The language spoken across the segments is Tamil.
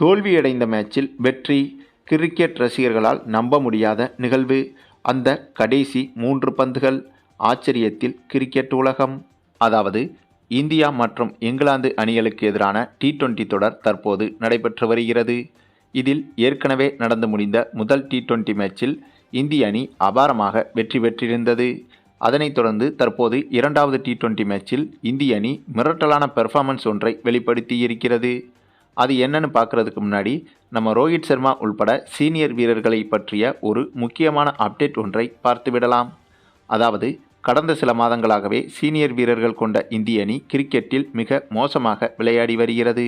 தோல்வியடைந்த மேட்சில் வெற்றி கிரிக்கெட் ரசிகர்களால் நம்ப முடியாத நிகழ்வு. அந்த கடைசி மூன்று பந்துகள் ஆச்சரியத்தில் கிரிக்கெட் உலகம். அதாவது இந்தியா மற்றும் இங்கிலாந்து அணிகளுக்கு எதிரான டி டுவெண்டி தொடர் தற்போது நடைபெற்று வருகிறது. இதில் ஏற்கனவே நடந்து முடிந்த முதல் டி டுவெண்டி மேட்சில் இந்திய அணி அபாரமாக வெற்றி பெற்றிருந்தது. அதனைத் தொடர்ந்து தற்போது இரண்டாவது டி டுவெண்டி மேட்சில் இந்திய அணி மிரட்டலான பெர்ஃபார்மன்ஸ் ஒன்றை வெளிப்படுத்தி இருக்கிறது அது என்னன்னு பார்க்குறதுக்கு முன்னாடி நம்ம ரோஹித் சர்மா உள்பட சீனியர் வீரர்களை பற்றிய ஒரு முக்கியமான அப்டேட் ஒன்றை பார்த்துவிடலாம் அதாவது கடந்த சில மாதங்களாகவே சீனியர் வீரர்கள் கொண்ட இந்திய அணி கிரிக்கெட்டில் மிக மோசமாக விளையாடி வருகிறது.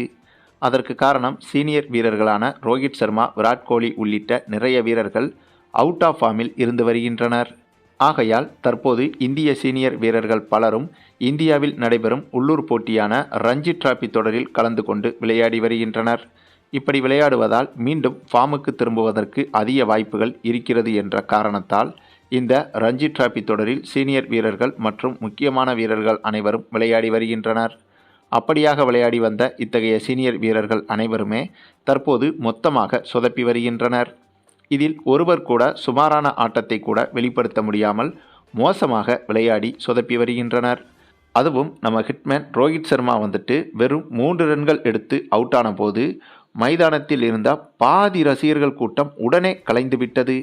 அதற்கு காரணம் சீனியர் வீரர்களான ரோஹித் சர்மா விராட் கோலி உள்ளிட்ட நிறைய வீரர்கள் அவுட் ஆஃப் ஃபார்மில் இருந்து வருகின்றனர். ஆகையால் தற்போது இந்திய சீனியர் வீரர்கள் பலரும் இந்தியாவில் நடைபெறும் உள்ளூர் போட்டியான ரஞ்சி டிராபி தொடரில் கலந்து கொண்டு விளையாடி வருகின்றனர். இப்படி விளையாடுவதால் மீண்டும் ஃபார்முக்கு திரும்புவதற்கு அதிக வாய்ப்புகள் இருக்கிறது என்ற காரணத்தால் இந்த ரஞ்சி டிராபி தொடரில் சீனியர் வீரர்கள் மற்றும் முக்கியமான வீரர்கள் அனைவரும் விளையாடி வருகின்றனர். அப்படியாக விளையாடி வந்த இத்தகைய சீனியர் வீரர்கள் அனைவருமே தற்போது மொத்தமாக சொதப்பி வருகின்றனர். இதில் ஒருவர் கூட சுமாரான ஆட்டத்தை கூட வெளிப்படுத்த முடியாமல் மோசமாக விளையாடி சொதப்பி வருகின்றனர். அதுவும் நம்ம ஹிட்மேன் ரோஹித் சர்மா வந்துட்டு வெறும் மூன்று ரன்கள் எடுத்து அவுட் ஆன போது மைதானத்தில் இருந்த பாதி ரசிகர்கள் கூட்டம் உடனே கலைந்துவிட்டது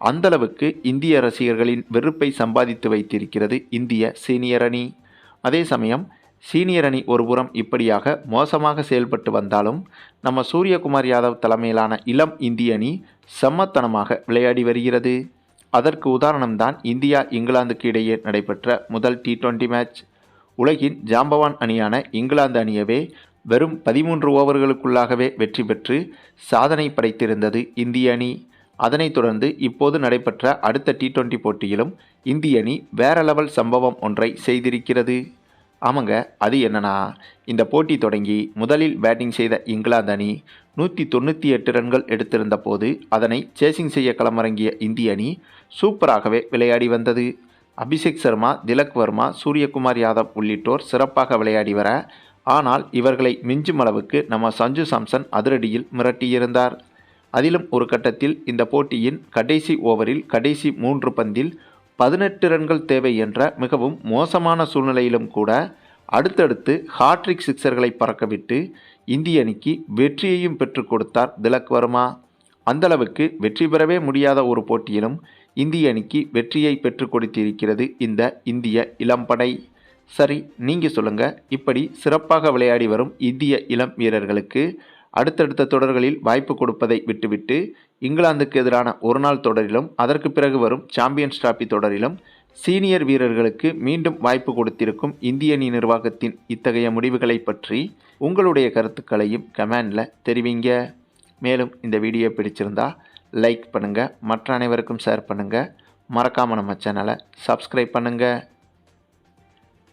அந்தளவுக்கு இந்திய ரசிகர்களின் வெறுப்பை சம்பாதித்து வைத்திருக்கிறது இந்திய சீனியர் அணி. அதே சமயம் சீனியர் அணி ஒருபுறம் இப்படியாக மோசமாக செயல்பட்டு வந்தாலும் நம்ம சூரியகுமார் யாதவ் தலைமையிலான இளம் இந்திய அணி செம்மத்தனமாக விளையாடி வருகிறது. அதற்கு உதாரணம்தான் இந்தியா இங்கிலாந்துக்கு இடையே நடைபெற்ற முதல் டி டுவெண்டி மேட்ச் உலகின் ஜாம்பவான் அணியான இங்கிலாந்து அணியவே வெறும் பதிமூன்று ஓவர்களுக்குள்ளாகவே வெற்றி பெற்று சாதனை படைத்திருந்தது இந்திய அணி. அதனைத் தொடர்ந்து இப்போது நடைபெற்ற அடுத்த டி டுவெண்டி போட்டியிலும் இந்திய அணி வேற லெவல் சம்பவம் ஒன்றை செய்திருக்கிறது. ஆமாங்க அது என்னன்னா இந்த போட்டி தொடங்கி முதலில் பேட்டிங் செய்த இங்கிலாந்து அணி நூற்றி தொண்ணூற்றி எட்டு ரன்கள் எடுத்திருந்த போது அதனை சேசிங் செய்ய களமிறங்கிய இந்திய அணி சூப்பராகவே விளையாடி வந்தது. அபிஷேக் சர்மா திலக் வர்மா சூரியகுமார் யாதவ் உள்ளிட்டோர் சிறப்பாக விளையாடி வர ஆனால் இவர்களை மிஞ்சும் அளவுக்கு நம்ம சஞ்சு சாம்சன் அதிரடியில் மிரட்டியிருந்தார். அதிலும் ஒரு கட்டத்தில் இந்த போட்டியின் கடைசி ஓவரில் கடைசி மூன்று பந்தில் பதினெட்டு ரன்கள் தேவை என்ற மிகவும் மோசமான சூழ்நிலையிலும் கூட அடுத்தடுத்து ஹாட்ரிக் சிக்சர்களை பறக்கவிட்டு இந்திய அணிக்கு வெற்றியையும் பெற்றுக் கொடுத்தார் திலக் வர்மா. அந்தளவுக்கு வெற்றி பெறவே முடியாத ஒரு போட்டியிலும் இந்திய அணிக்கு வெற்றியை பெற்றுக் கொடுத்திருக்கிறது இந்த இந்திய இளம்படை சரி நீங்கள் சொல்லுங்கள் இப்படி சிறப்பாக விளையாடி வரும் இந்திய இளம் வீரர்களுக்கு அடுத்தடுத்த தொடர்களில் வாய்ப்பு கொடுப்பதை விட்டுவிட்டு இங்கிலாந்துக்கு எதிரான ஒருநாள் தொடரிலும் அதற்கு பிறகு வரும் சாம்பியன்ஸ் டிராபி தொடரிலும் சீனியர் வீரர்களுக்கு மீண்டும் வாய்ப்பு கொடுத்திருக்கும் இந்திய அணி நிர்வாகத்தின் இத்தகைய முடிவுகளை பற்றி உங்களுடைய கருத்துக்களையும் கமெண்டில் தெரிவிங்க. மேலும் இந்த வீடியோ பிடிச்சிருந்தா லைக் பண்ணுங்கள் மற்ற அனைவருக்கும் ஷேர் பண்ணுங்கள் மறக்காமல் நம்ம சேனலை சப்ஸ்கிரைப் பண்ணுங்கள்